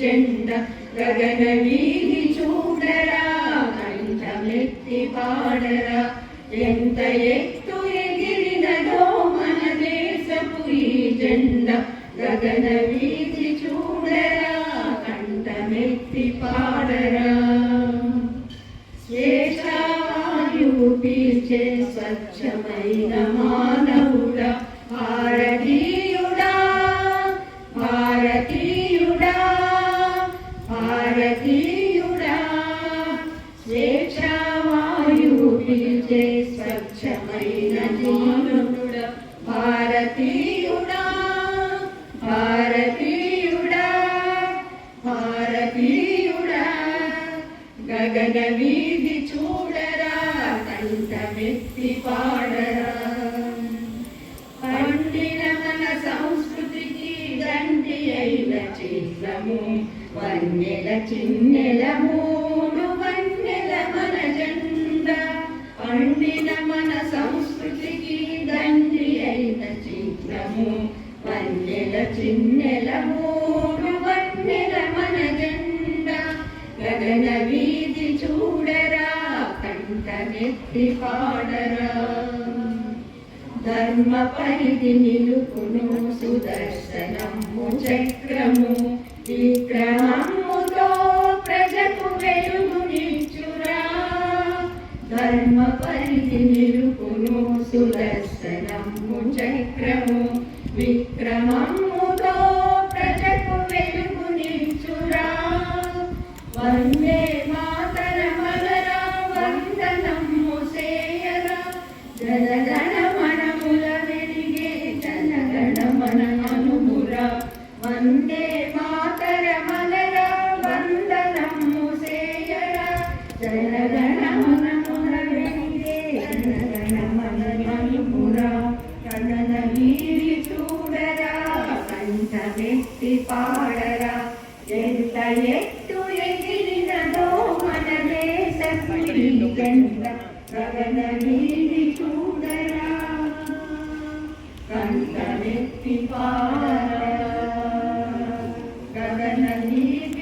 జెండ గగన వీధి చూడరా కంఠమెత్తి పాడరా. ఎంత ఎత్తు ఎగిరినదో మన దేశపు ఈ జెండ గగన వీధి చూడరా కంఠమెత్తి పాడరా. స్వేచ్ఛావాయువు పీల్చే స్వచ్ఛమైన మానవుడ భారతీయుడా భారతీయుడా భారతీయుడా భారతీయుడా గగన వీధి చూడరా కంఠమెత్తి పాడరా. పండిన మన సంస్కృతికి దండి అయిన చిత్రము వన్నెల చిన్నెల మూడు. వన్నెల చిన్నెల మూడు వన్నెల మన జెండ గగన వీధి చూడరా కంట నెత్తి పాడరా ధర్మ పరిధి నిలుపును సుదర్శనము చక్రము ఈ క్రమముతో ప్రజకు వెలుగు నిచ్చురా ధర్మ పరిధి నిలుపును సుదర్శనము చక్రము విక్రమముతో ప్రజకు వెలుగు నిచ్చురా వందే మాతరమలరా వందనము సేయరా జనగణ మనముల వెలిగే జనగణ మన అనుమురా వందే మాతరమలరా వందనము సేయరా జనగణ మనముల ಸ್ತುತಿ ಪಾಡರ ಎಂತ ಎತ್ತು ಎಗಿರಿನದೋ ಮನದೇ ಸಕಲಿ ಚಂದ್ರ ಗಗನ ನೀಲಿ ಚೂಡರ ಕಂದನೆತ್ತಿ ಪಾಡರ ಗಗನ ನೀಲಿ